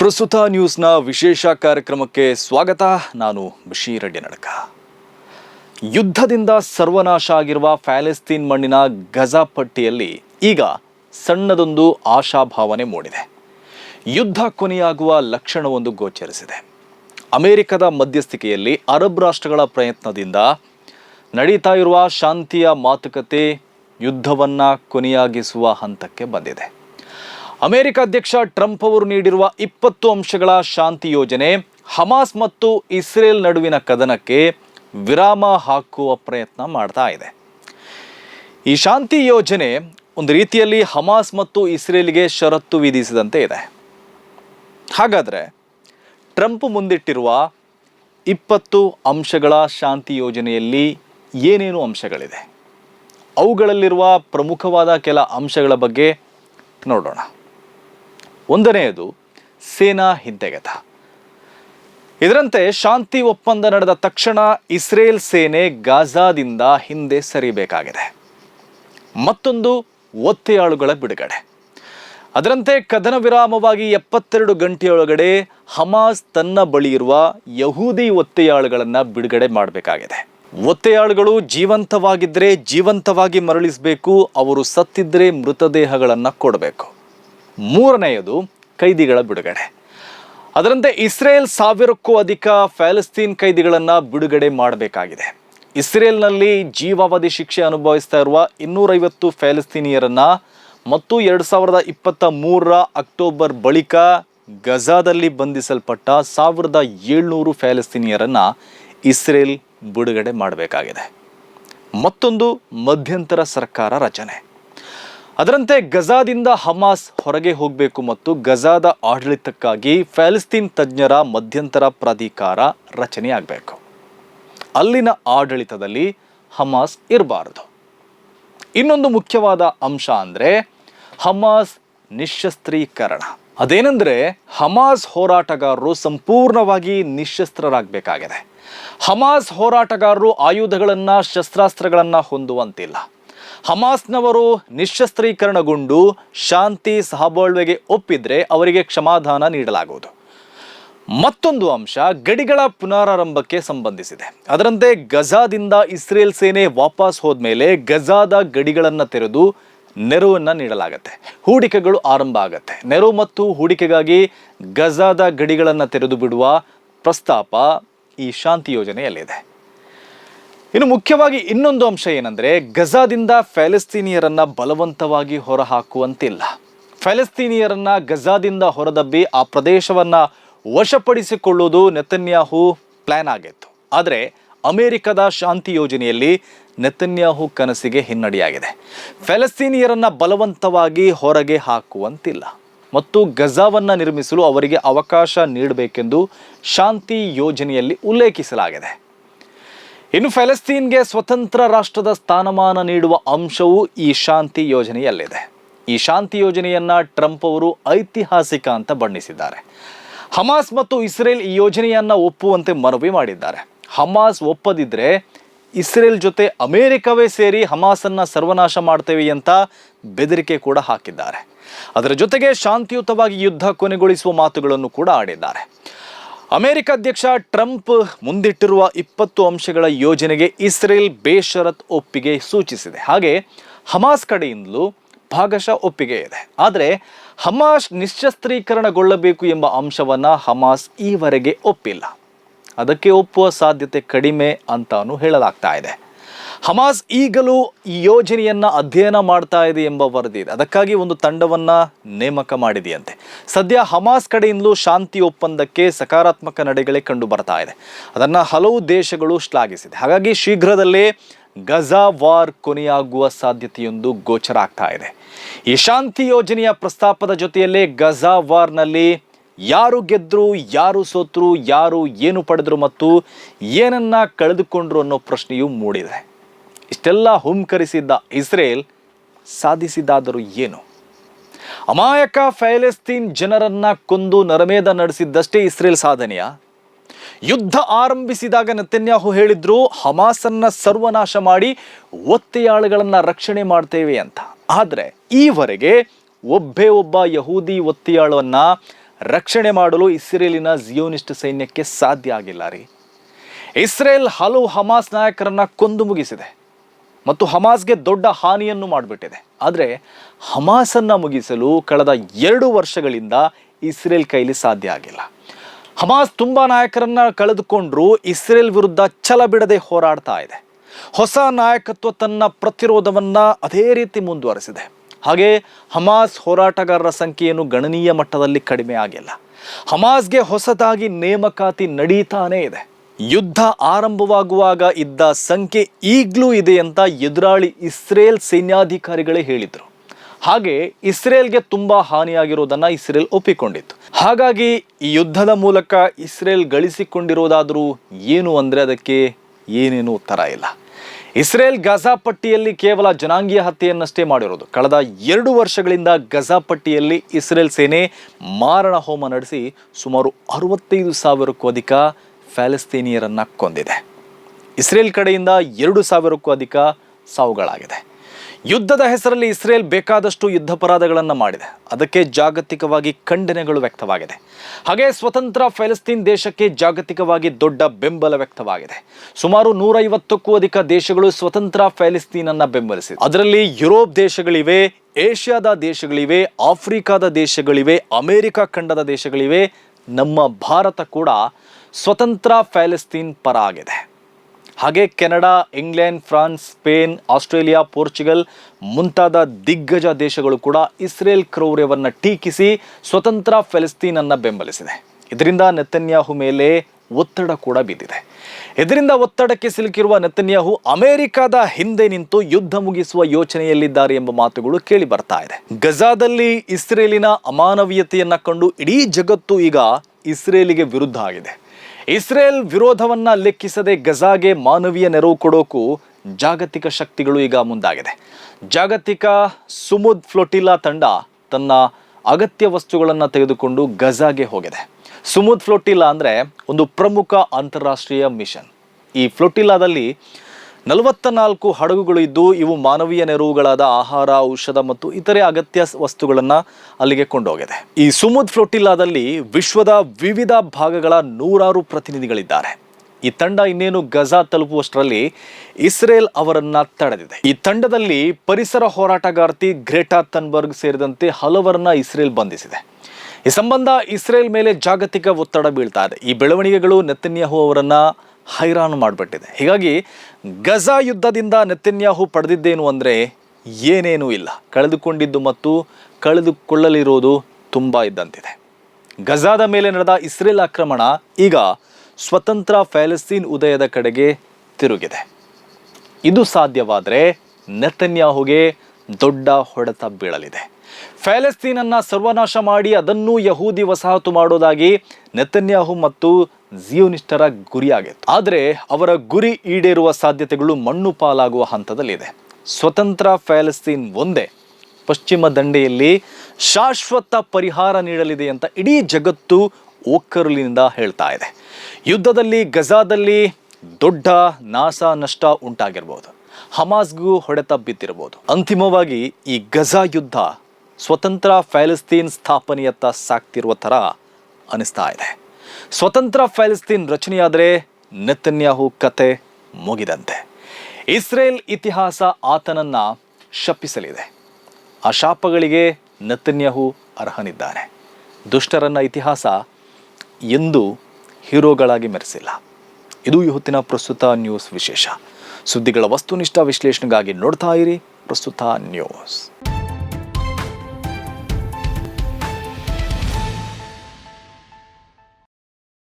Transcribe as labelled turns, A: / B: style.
A: ಪ್ರಸ್ತುತ ನ್ಯೂಸ್ನ ವಿಶೇಷ ಕಾರ್ಯಕ್ರಮಕ್ಕೆ ಸ್ವಾಗತ. ನಾನು ಬಶೀರ್ ರೆಡ್ಡಿ ನಡಕ ಯುದ್ಧದಿಂದ ಸರ್ವನಾಶ ಆಗಿರುವ ಪ್ಯಾಲೆಸ್ತೀನ್ ಮಣ್ಣಿನ ಗಜಾ ಪಟ್ಟಿಯಲ್ಲಿ ಈಗ ಸಣ್ಣದೊಂದು ಆಶಾಭಾವನೆ ಮೂಡಿದೆ. ಯುದ್ಧ ಕೊನೆಯಾಗುವ ಲಕ್ಷಣವೊಂದು ಗೋಚರಿಸಿದೆ. ಅಮೆರಿಕದ ಮಧ್ಯಸ್ಥಿಕೆಯಲ್ಲಿ ಅರಬ್ ರಾಷ್ಟ್ರಗಳ ಪ್ರಯತ್ನದಿಂದ ನಡೀತಾ ಇರುವ ಶಾಂತಿಯ ಮಾತುಕತೆ ಯುದ್ಧವನ್ನು ಕೊನೆಯಾಗಿಸುವ ಹಂತಕ್ಕೆ ಬಂದಿದೆ. ಅಮೆರಿಕ ಅಧ್ಯಕ್ಷ ಟ್ರಂಪ್ ಅವರು ನೀಡಿರುವ ಇಪ್ಪತ್ತು ಅಂಶಗಳ ಶಾಂತಿ ಯೋಜನೆ ಹಮಾಸ್ ಮತ್ತು ಇಸ್ರೇಲ್ ನಡುವಿನ ಕದನಕ್ಕೆ ವಿರಾಮ ಹಾಕುವ ಪ್ರಯತ್ನ ಮಾಡ್ತಾ ಇದೆ. ಈ ಶಾಂತಿ ಯೋಜನೆ ಒಂದು ರೀತಿಯಲ್ಲಿ ಹಮಾಸ್ ಮತ್ತು ಇಸ್ರೇಲ್ಗೆ ಷರತ್ತು ವಿಧಿಸಿದಂತೆ ಇದೆ. ಹಾಗಾದರೆ ಟ್ರಂಪ್ ಮುಂದಿಟ್ಟಿರುವ ಇಪ್ಪತ್ತು ಅಂಶಗಳ ಶಾಂತಿ ಯೋಜನೆಯಲ್ಲಿ ಏನೇನು ಅಂಶಗಳಿದೆ? ಅವುಗಳಲ್ಲಿರುವ ಪ್ರಮುಖವಾದ ಕೆಲ ಅಂಶಗಳ ಬಗ್ಗೆ ನೋಡೋಣ. ಒಂದನೆಯದು ಸೇನಾ ಹಿಂತೆಗೆತ. ಇದರಂತೆ ಶಾಂತಿ ಒಪ್ಪಂದ ನಡೆದ ತಕ್ಷಣ ಇಸ್ರೇಲ್ ಸೇನೆ ಗಾಜಾದಿಂದ ಹಿಂದೆ ಸರಿಬೇಕಾಗಿದೆ. ಮತ್ತೊಂದು ಒತ್ತೆಯಾಳುಗಳ ಬಿಡುಗಡೆ. ಅದರಂತೆ ಕದನ ವಿರಾಮವಾಗಿ ಎಪ್ಪತ್ತೆರಡು ಗಂಟೆಯೊಳಗಡೆ ಹಮಾಸ್ ತನ್ನ ಬಳಿ ಇರುವ ಯಹೂದಿ ಒತ್ತೆಯಾಳುಗಳನ್ನು ಬಿಡುಗಡೆ ಮಾಡಬೇಕಾಗಿದೆ. ಒತ್ತೆಯಾಳುಗಳು ಜೀವಂತವಾಗಿದ್ದರೆ ಜೀವಂತವಾಗಿ ಮರಳಿಸಬೇಕು, ಅವರು ಸತ್ತಿದ್ದರೆ ಮೃತದೇಹಗಳನ್ನು ಕೊಡಬೇಕು. ಮೂರನೆಯದು ಕೈದಿಗಳ ಬಿಡುಗಡೆ. ಅದರಂತೆ ಇಸ್ರೇಲ್ ಸಾವಿರಕ್ಕೂ ಅಧಿಕ ಫ್ಯಾಲಸ್ತೀನ್ ಕೈದಿಗಳನ್ನು ಬಿಡುಗಡೆ ಮಾಡಬೇಕಾಗಿದೆ. ಇಸ್ರೇಲ್ನಲ್ಲಿ ಜೀವಾವಧಿ ಶಿಕ್ಷೆ ಅನುಭವಿಸ್ತಾ ಇರುವ ಇನ್ನೂರೈವತ್ತು ಫ್ಯಾಲಸ್ತೀನಿಯರನ್ನು ಮತ್ತು ಎರಡು ಸಾವಿರದ ಇಪ್ಪತ್ತ ಮೂರರ ಅಕ್ಟೋಬರ್ ಬಳಿಕ ಗಜಾದಲ್ಲಿ ಬಂಧಿಸಲ್ಪಟ್ಟ ಸಾವಿರದ ಏಳ್ನೂರು ಫ್ಯಾಲಸ್ತೀನಿಯರನ್ನು ಇಸ್ರೇಲ್ ಬಿಡುಗಡೆ ಮಾಡಬೇಕಾಗಿದೆ. ಮತ್ತೊಂದು ಮಧ್ಯಂತರ ಸರ್ಕಾರ ರಚನೆ. ಅದರಂತೆ ಗಜಾದಿಂದ ಹಮಾಸ್ ಹೊರಗೆ ಹೋಗಬೇಕು ಮತ್ತು ಗಜಾದ ಆಡಳಿತಕ್ಕಾಗಿ ಪ್ಯಾಲೆಸ್ತೀನ್ ತಜ್ಞರ ಮಧ್ಯಂತರ ಪ್ರಾಧಿಕಾರ ರಚನೆಯಾಗಬೇಕು. ಅಲ್ಲಿನ ಆಡಳಿತದಲ್ಲಿ ಹಮಾಸ್ ಇರಬಾರದು. ಇನ್ನೊಂದು ಮುಖ್ಯವಾದ ಅಂಶ ಅಂದರೆ ಹಮಾಸ್ ನಿಶಸ್ತ್ರೀಕರಣ. ಅದೇನೆಂದರೆ ಹಮಾಸ್ ಹೋರಾಟಗಾರರು ಸಂಪೂರ್ಣವಾಗಿ ನಿಶಸ್ತ್ರರಾಗಬೇಕಾಗಿದೆ. ಹಮಾಸ್ ಹೋರಾಟಗಾರರು ಆಯುಧಗಳನ್ನು, ಶಸ್ತ್ರಾಸ್ತ್ರಗಳನ್ನು ಹೊಂದುವಂತಿಲ್ಲ. ಹಮಾಸ್ನವರು ನಿಶಸ್ತ್ರೀಕರಣಗೊಂಡು ಶಾಂತಿ ಸಹಬಾಳ್ವೆಗೆ ಒಪ್ಪಿದ್ರೆ ಅವರಿಗೆ ಕ್ಷಮಾದಾನ ನೀಡಲಾಗುವುದು. ಮತ್ತೊಂದು ಅಂಶ ಗಡಿಗಳ ಪುನರಾರಂಭಕ್ಕೆ ಸಂಬಂಧಿಸಿದೆ. ಅದರಂತೆ ಗಜಾದಿಂದ ಇಸ್ರೇಲ್ ಸೇನೆ ವಾಪಸ್ ಹೋದ್ಮೇಲೆ ಗಜಾದ ಗಡಿಗಳನ್ನು ತೆರೆದು ನೆರವನ್ನು ನೀಡಲಾಗತ್ತೆ. ಹೂಡಿಕೆಗಳು ಆರಂಭ ಆಗತ್ತೆ. ನೆರವು ಮತ್ತು ಹೂಡಿಕೆಗಾಗಿ ಗಜಾದ ಗಡಿಗಳನ್ನು ತೆರೆದು ಬಿಡುವ ಪ್ರಸ್ತಾಪ ಈ ಶಾಂತಿ ಯೋಜನೆಯಲ್ಲಿದೆ. ಇನ್ನು ಮುಖ್ಯವಾಗಿ ಇನ್ನೊಂದು ಅಂಶ ಏನಂದ್ರೆ ಗಜಾದಿಂದ ಫ್ಯಾಲೆಸ್ತೀನಿಯರನ್ನ ಬಲವಂತವಾಗಿ ಹೊರಹಾಕುವಂತಿಲ್ಲ. ಫ್ಯಾಲೆಸ್ತೀನಿಯರನ್ನ ಗಜಾದಿಂದ ಹೊರದಬ್ಬಿ ಆ ಪ್ರದೇಶವನ್ನ ವಶಪಡಿಸಿಕೊಳ್ಳುವುದು ನೆತನ್ಯಾಹು ಪ್ಲಾನ್ ಆಗಿತ್ತು. ಆದರೆ ಅಮೆರಿಕದ ಶಾಂತಿ ಯೋಜನೆಯಲ್ಲಿ ನೆತನ್ಯಾಹು ಕನಸಿಗೆ ಹಿನ್ನಡೆಯಾಗಿದೆ. ಫ್ಯಾಲೆಸ್ತೀನಿಯರನ್ನ ಬಲವಂತವಾಗಿ ಹೊರಗೆ ಹಾಕುವಂತಿಲ್ಲ. ಮತ್ತು ಗಜಾವನ್ನ ನಿರ್ಮಿಸಲು ಅವರಿಗೆ ಅವಕಾಶ ನೀಡಬೇಕೆಂದು ಶಾಂತಿ ಯೋಜನೆಯಲ್ಲಿ ಉಲ್ಲೇಖಿಸಲಾಗಿದೆ. ಇನ್ನು ಫೆಲಸ್ತೀನ್ಗೆ ಸ್ವತಂತ್ರ ರಾಷ್ಟ್ರದ ಸ್ಥಾನಮಾನ ನೀಡುವ ಅಂಶವು ಈ ಶಾಂತಿ ಯೋಜನೆಯಲ್ಲಿದೆ. ಈ ಶಾಂತಿ ಯೋಜನೆಯನ್ನ ಟ್ರಂಪ್ ಅವರು ಐತಿಹಾಸಿಕ ಅಂತ ಬಣ್ಣಿಸಿದ್ದಾರೆ. ಹಮಾಸ್ ಮತ್ತು ಇಸ್ರೇಲ್ ಈ ಯೋಜನೆಯನ್ನ ಒಪ್ಪುವಂತೆ ಮನವಿ ಮಾಡಿದ್ದಾರೆ. ಹಮಾಸ್ ಒಪ್ಪದಿದ್ರೆ ಇಸ್ರೇಲ್ ಜೊತೆ ಅಮೆರಿಕವೇ ಸೇರಿ ಹಮಾಸನ್ನ ಸರ್ವನಾಶ ಮಾಡ್ತೇವೆ ಅಂತ ಬೆದರಿಕೆ ಕೂಡ ಹಾಕಿದ್ದಾರೆ. ಅದರ ಜೊತೆಗೆ ಶಾಂತಿಯುತವಾಗಿ ಯುದ್ಧ ಕೊನೆಗೊಳಿಸುವ ಮಾತುಗಳನ್ನು ಕೂಡ ಆಡಿದ್ದಾರೆ. ಅಮೆರಿಕ ಅಧ್ಯಕ್ಷ ಟ್ರಂಪ್ ಮುಂದಿಟ್ಟಿರುವ ಇಪ್ಪತ್ತು ಅಂಶಗಳ ಯೋಜನೆಗೆ ಇಸ್ರೇಲ್ ಬೇಷರತ್ ಒಪ್ಪಿಗೆ ಸೂಚಿಸಿದೆ. ಹಾಗೆ ಹಮಾಸ್ ಕಡೆಯಿಂದಲೂ ಭಾಗಶಃ ಒಪ್ಪಿಗೆ ಇದೆ. ಆದರೆ ಹಮಾಸ್ ನಿಶಸ್ತ್ರೀಕರಣಗೊಳ್ಳಬೇಕು ಎಂಬ ಅಂಶವನ್ನು ಹಮಾಸ್ ಈವರೆಗೆ ಒಪ್ಪಿಲ್ಲ. ಅದಕ್ಕೆ ಒಪ್ಪುವ ಸಾಧ್ಯತೆ ಕಡಿಮೆ ಅಂತಾನು ಹೇಳಲಾಗ್ತಾ ಇದೆ. ಹಮಾಸ್ ಈಗಲೂ ಈ ಯೋಜನೆಯನ್ನು ಅಧ್ಯಯನ ಮಾಡ್ತಾ ಇದೆ ಎಂಬ ವರದಿ ಇದೆ. ಅದಕ್ಕಾಗಿ ಒಂದು ತಂಡವನ್ನು ನೇಮಕ ಮಾಡಿದೆಯಂತೆ. ಸದ್ಯ ಹಮಾಸ್ ಕಡೆಯಿಂದಲೂ ಶಾಂತಿ ಒಪ್ಪಂದಕ್ಕೆ ಸಕಾರಾತ್ಮಕ ನಡೆಗಳೇ ಕಂಡು ಬರ್ತಾ ಇದೆ. ಅದನ್ನ ಹಲವು ದೇಶಗಳು ಶ್ಲಾಘಿಸಿದೆ. ಹಾಗಾಗಿ ಶೀಘ್ರದಲ್ಲೇ ಗಜಾ ವಾರ್ ಕೊನೆಯಾಗುವ ಸಾಧ್ಯತೆಯೊಂದು ಗೋಚರ ಆಗ್ತಾ ಇದೆ. ಈ ಶಾಂತಿ ಯೋಜನೆಯ ಪ್ರಸ್ತಾಪದ ಜೊತೆಯಲ್ಲೇ ಗಜಾ ವಾರ್ನಲ್ಲಿ ಯಾರು ಗೆದ್ರು, ಯಾರು ಸೋತರು, ಯಾರು ಏನು ಪಡೆದ್ರು ಮತ್ತು ಏನನ್ನ ಕಳೆದುಕೊಂಡ್ರು ಅನ್ನೋ ಪ್ರಶ್ನೆಯೂ ಮೂಡಿದೆ. ಇಷ್ಟೆಲ್ಲ ಹುಂಕರಿಸಿದ್ದ ಇಸ್ರೇಲ್ ಸಾಧಿಸಿದಾದರೂ ಏನು? ಅಮಾಯಕ ಫೈಲೆಸ್ತೀನ್ ಜನರನ್ನ ಕೊಂದು ನರಮೇಧ ನಡೆಸಿದ್ದಷ್ಟೇ ಇಸ್ರೇಲ್ ಸಾಧನೆಯ? ಯುದ್ಧ ಆರಂಭಿಸಿದಾಗ ನೆತನ್ಯಾಹು ಹೇಳಿದ್ರು, ಹಮಾಸನ್ನ ಸರ್ವನಾಶ ಮಾಡಿ ಒತ್ತೆಯಾಳುಗಳನ್ನ ರಕ್ಷಣೆ ಮಾಡ್ತೇವೆ ಅಂತ. ಆದರೆ ಈವರೆಗೆ ಒಬ್ಬೇ ಒಬ್ಬ ಯಹೂದಿ ಒತ್ತೆಯಾಳುವನ್ನ ರಕ್ಷಣೆ ಮಾಡಲು ಇಸ್ರೇಲಿನ ಜಿಯೋನಿಸ್ಟ್ ಸೈನ್ಯಕ್ಕೆ ಸಾಧ್ಯ ಆಗಿಲ್ಲ ರೀ. ಇಸ್ರೇಲ್ ಹಲವು ಹಮಾಸ್ ನಾಯಕರನ್ನ ಕೊಂದು ಮುಗಿಸಿದೆ. ಮತ್ತು ಹಮಾಸ್ಗೆ ದೊಡ್ಡ ಹಾನಿಯನ್ನು ಮಾಡಿಬಿಟ್ಟಿದೆ. ಆದರೆ ಹಮಾಸನ್ನು ಮುಗಿಸಲು ಕಳೆದ ಎರಡು ವರ್ಷಗಳಿಂದ ಇಸ್ರೇಲ್ ಕೈಲಿ ಸಾಧ್ಯ ಆಗಿಲ್ಲ. ಹಮಾಸ್ ತುಂಬ ನಾಯಕರನ್ನು ಕಳೆದುಕೊಂಡ್ರೂ ಇಸ್ರೇಲ್ ವಿರುದ್ಧ ಛಲ ಬಿಡದೆ ಹೋರಾಡ್ತಾ ಇದೆ. ಹೊಸ ನಾಯಕತ್ವ ತನ್ನ ಪ್ರತಿರೋಧವನ್ನು ಅದೇ ರೀತಿ ಮುಂದುವರೆಸಿದೆ. ಹಾಗೆ ಹಮಾಸ್ ಹೋರಾಟಗಾರರ ಸಂಖ್ಯೆಯನ್ನು ಗಣನೀಯ ಮಟ್ಟದಲ್ಲಿ ಕಡಿಮೆ ಆಗಿಲ್ಲ. ಹಮಾಸ್ಗೆ ಹೊಸದಾಗಿ ನೇಮಕಾತಿ ನಡೀತಾನೇ ಇದೆ. ಯುದ್ಧ ಆರಂಭವಾಗುವಾಗ ಇದ್ದ ಸಂಖ್ಯೆ ಈಗಲೂ ಇದೆ ಅಂತ ಎದುರಾಳಿ ಇಸ್ರೇಲ್ ಸೈನ್ಯಾಧಿಕಾರಿಗಳೇ ಹೇಳಿದರು. ಹಾಗೆ ಇಸ್ರೇಲ್ಗೆ ತುಂಬಾ ಹಾನಿಯಾಗಿರೋದನ್ನು ಇಸ್ರೇಲ್ ಒಪ್ಪಿಕೊಂಡಿತ್ತು. ಹಾಗಾಗಿ ಈ ಯುದ್ಧದ ಮೂಲಕ ಇಸ್ರೇಲ್ ಗಳಿಸಿಕೊಂಡಿರೋದಾದರೂ ಏನು ಅಂದ್ರೆ ಅದಕ್ಕೆ ಏನೇನು ಉತ್ತರ ಇಲ್ಲ. ಇಸ್ರೇಲ್ ಗಜಾ ಪಟ್ಟಿಯಲ್ಲಿ ಕೇವಲ ಜನಾಂಗೀಯ ಹತ್ಯೆಯನ್ನಷ್ಟೇ ಮಾಡಿರೋದು. ಕಳೆದ ಎರಡು ವರ್ಷಗಳಿಂದ ಗಜಾ ಪಟ್ಟಿಯಲ್ಲಿ ಇಸ್ರೇಲ್ ಸೇನೆ ಮಾರಣ ಹೋಮ ನಡೆಸಿ ಸುಮಾರು ಅರವತ್ತೈದು ಸಾವಿರಕ್ಕೂ ಅಧಿಕ ಫ್ಯಾಲೆಸ್ತೀನಿಯರನ್ನ ಕೊಂದಿದೆ. ಇಸ್ರೇಲ್ ಕಡೆಯಿಂದ ಎರಡು ಸಾವಿರಕ್ಕೂ ಅಧಿಕ ಸಾವುಗಳಾಗಿದೆ. ಯುದ್ಧದ ಹೆಸರಲ್ಲಿ ಇಸ್ರೇಲ್ ಬೇಕಾದಷ್ಟು ಯುದ್ಧಪರಾಧಗಳನ್ನು ಮಾಡಿದೆ. ಅದಕ್ಕೆ ಜಾಗತಿಕವಾಗಿ ಖಂಡನೆಗಳು ವ್ಯಕ್ತವಾಗಿದೆ. ಹಾಗೆ ಸ್ವತಂತ್ರ ಫೆಲಸ್ತೀನ್ ದೇಶಕ್ಕೆ ಜಾಗತಿಕವಾಗಿ ದೊಡ್ಡ ಬೆಂಬಲ ವ್ಯಕ್ತವಾಗಿದೆ. ಸುಮಾರು ನೂರೈವತ್ತಕ್ಕೂ ಅಧಿಕ ದೇಶಗಳು ಸ್ವತಂತ್ರ ಫೆಲಿಸ್ತೀನನ್ನ ಬೆಂಬಲಿಸಿದೆ. ಅದರಲ್ಲಿ ಯುರೋಪ್ ದೇಶಗಳಿವೆ, ಏಷ್ಯಾದ ದೇಶಗಳಿವೆ, ಆಫ್ರಿಕಾದ ದೇಶಗಳಿವೆ, ಅಮೆರಿಕ ಖಂಡದ ದೇಶಗಳಿವೆ, ನಮ್ಮ ಭಾರತ ಕೂಡ ಸ್ವತಂತ್ರ ಫ್ಯಾಲೆಸ್ತೀನ್ ಪರ ಆಗಿದೆ. ಹಾಗೆ Canada, England, France, Spain, Australia, Portugal ಮುಂತಾದ ದಿಗ್ಗಜ ದೇಶಗಳು ಕೂಡ ಇಸ್ರೇಲ್ ಕ್ರೌರ್ಯವನ್ನು ಟೀಕಿಸಿ ಸ್ವತಂತ್ರ ಫೆಲಿಸ್ತೀನನ್ನು ಬೆಂಬಲಿಸಿದೆ. ಇದರಿಂದ ನೆತನ್ಯಾಹು ಮೇಲೆ ಒತ್ತಡ ಕೂಡ ಬಿದ್ದಿದೆ. ಇದರಿಂದ ಒತ್ತಡಕ್ಕೆ ಸಿಲುಕಿರುವ ನೆತನ್ಯಾಹು ಅಮೆರಿಕದ ಹಿಂದೆ ನಿಂತು ಯುದ್ಧ ಮುಗಿಸುವ ಯೋಚನೆಯಲ್ಲಿದ್ದಾರೆ ಎಂಬ ಮಾತುಗಳು ಕೇಳಿ ಬರ್ತಾ ಇದೆ. ಗಜಾದಲ್ಲಿ ಇಸ್ರೇಲಿನ ಅಮಾನವೀಯತೆಯನ್ನು ಕಂಡು ಇಡೀ ಜಗತ್ತು ಈಗ ಇಸ್ರೇಲಿಗೆ ವಿರುದ್ಧ ಆಗಿದೆ. ಇಸ್ರೇಲ್ ವಿರೋಧವನ್ನ ಲೆಕ್ಕಿಸದೆ ಗಜಾಗೆ ಮಾನವೀಯ ನೆರವು ಕೊಡೋಕು ಜಾಗತಿಕ ಶಕ್ತಿಗಳು ಈಗ ಮುಂದಾಗಿದೆ. ಜಾಗತಿಕ ಸುಮುದ್ ಫ್ಲೋಟಿಲಾ ತಂಡ ತನ್ನ ಅಗತ್ಯ ವಸ್ತುಗಳನ್ನು ತೆಗೆದುಕೊಂಡು ಗಜಾಗೆ ಹೋಗಿದೆ. ಸುಮುದ್ ಫ್ಲೋಟಿಲಾ ಅಂದರೆ ಒಂದು ಪ್ರಮುಖ ಅಂತಾರಾಷ್ಟ್ರೀಯ ಮಿಷನ್. ಈ ಫ್ಲೋಟಿಲಾದಲ್ಲಿ ನಲವತ್ತ ನಾಲ್ಕು ಹಡಗುಗಳು ಇದ್ದು ಇವು ಮಾನವೀಯ ನೆರವುಗಳಾದ ಆಹಾರ, ಔಷಧ ಮತ್ತು ಇತರೆ ಅಗತ್ಯ ವಸ್ತುಗಳನ್ನು ಅಲ್ಲಿಗೆ ಕೊಂಡೋಗಿದೆ. ಈ ಸುಮುದ್ ಫ್ಲೋಟಿಲಾದಲ್ಲಿ ವಿಶ್ವದ ವಿವಿಧ ಭಾಗಗಳ ನೂರಾರು ಪ್ರತಿನಿಧಿಗಳಿದ್ದಾರೆ. ಈ ತಂಡ ಇನ್ನೇನು ಗಜಾ ತಲುಪುವಷ್ಟರಲ್ಲಿ ಇಸ್ರೇಲ್ ಅವರನ್ನ ತಡೆದಿದೆ. ಈ ತಂಡದಲ್ಲಿ ಪರಿಸರ ಹೋರಾಟಗಾರ್ತಿ ಗ್ರೇಟಾ ತನ್ಬರ್ಗ್ ಸೇರಿದಂತೆ ಹಲವರನ್ನ ಇಸ್ರೇಲ್ ಬಂಧಿಸಿದೆ. ಈ ಸಂಬಂಧ ಇಸ್ರೇಲ್ ಮೇಲೆ ಜಾಗತಿಕ ಒತ್ತಡ ಬೀಳ್ತಾ ಇದೆ. ಈ ಬೆಳವಣಿಗೆಗಳು ನೆತನ್ಯಾಹು ಅವರನ್ನ ಹೈರಾಣು ಮಾಡಿಬಿಟ್ಟಿದೆ. ಹೀಗಾಗಿ ಗಜಾ ಯುದ್ಧದಿಂದ ನೆತನ್ಯಾಹು ಪಡೆದಿದ್ದೇನು ಅಂದರೆ ಏನೇನೂ ಇಲ್ಲ. ಕಳೆದುಕೊಂಡಿದ್ದು ಮತ್ತು ಕಳೆದುಕೊಳ್ಳಲಿರೋದು ತುಂಬ ಇದ್ದಂತಿದೆ. ಗಜಾದ ಮೇಲೆ ನಡೆದ ಇಸ್ರೇಲ್ ಆಕ್ರಮಣ ಈಗ ಸ್ವತಂತ್ರ ಫ್ಯಾಲಸ್ತೀನ್ ಉದಯದ ಕಡೆಗೆ ತಿರುಗಿದೆ. ಇದು ಸಾಧ್ಯವಾದರೆ ನೆತನ್ಯಾಹುಗೆ ದೊಡ್ಡ ಹೊಡೆತ ಬೀಳಲಿದೆ. ಫ್ಯಾಲೆಸ್ತೀನನ್ನ ಸರ್ವನಾಶ ಮಾಡಿ ಅದನ್ನು ಯಹೂದಿ ವಸಾಹತು ಮಾಡೋದಾಗಿ ನೆತನ್ಯಾಹು ಮತ್ತು ಜಿಯೋನಿಸ್ಟರ ಗುರಿಯಾಗಿತ್ತು. ಆದರೆ ಅವರ ಗುರಿ ಈಡೇರುವ ಸಾಧ್ಯತೆಗಳು ಮಣ್ಣು ಪಾಲಾಗುವ ಹಂತದಲ್ಲಿದೆ. ಸ್ವತಂತ್ರ ಫ್ಯಾಲೆಸ್ತೀನ್ ಒಂದೇ ಪಶ್ಚಿಮ ದಂಡೆಯಲ್ಲಿ ಶಾಶ್ವತ ಪರಿಹಾರ ನೀಡಲಿದೆ ಅಂತ ಇಡೀ ಜಗತ್ತು ಒಕ್ಕರಲಿನಿಂದ ಹೇಳ್ತಾ ಇದೆ. ಯುದ್ಧದಲ್ಲಿ, ಗಜಾದಲ್ಲಿ ದೊಡ್ಡ ನಾಶ ನಷ್ಟ ಉಂಟಾಗಿರ್ಬೋದು. ಹಮಾಸ್ಗೂ ಹೊಡೆತ ಬಿದ್ದಿರಬಹುದು ಅಂತಿಮವಾಗಿ ಈ ಗಜಾ ಯುದ್ಧ ಸ್ವತಂತ್ರ ಫ್ಯಾಲಿಸ್ತೀನ್ ಸ್ಥಾಪನೆಯತ್ತ ಸಾಕ್ತಿರುವ ಥರ ಅನಿಸ್ತಾ ಇದೆ. ಸ್ವತಂತ್ರ ಫ್ಯಾಲಿಸ್ತೀನ್ ರಚನೆಯಾದರೆ ನೆತನ್ಯಾಹು ಕತೆ ಮುಗಿದಂತೆ. ಇಸ್ರೇಲ್ ಇತಿಹಾಸ ಆತನನ್ನ ಶಪಿಸಲಿದೆ. ಆ ಶಾಪಗಳಿಗೆ ನೆತನ್ಯಾಹು ಅರ್ಹನಿದ್ದಾನೆ. ದುಷ್ಟರನ್ನ ಇತಿಹಾಸ ಎಂದೂ ಹೀರೋಗಳಾಗಿ ಮೆರೆಸಿಲ್ಲ. ಇದು ಇವತ್ತಿನ ಪ್ರಸ್ತುತ ನ್ಯೂಸ್ ವಿಶೇಷ. ಸುದ್ದಿಗಳ ವಸ್ತುನಿಷ್ಠ ವಿಶ್ಲೇಷಣೆಗಾಗಿ ನೋಡ್ತಾ ಇರಿ ಪ್ರಸ್ತುತ ನ್ಯೂಸ್.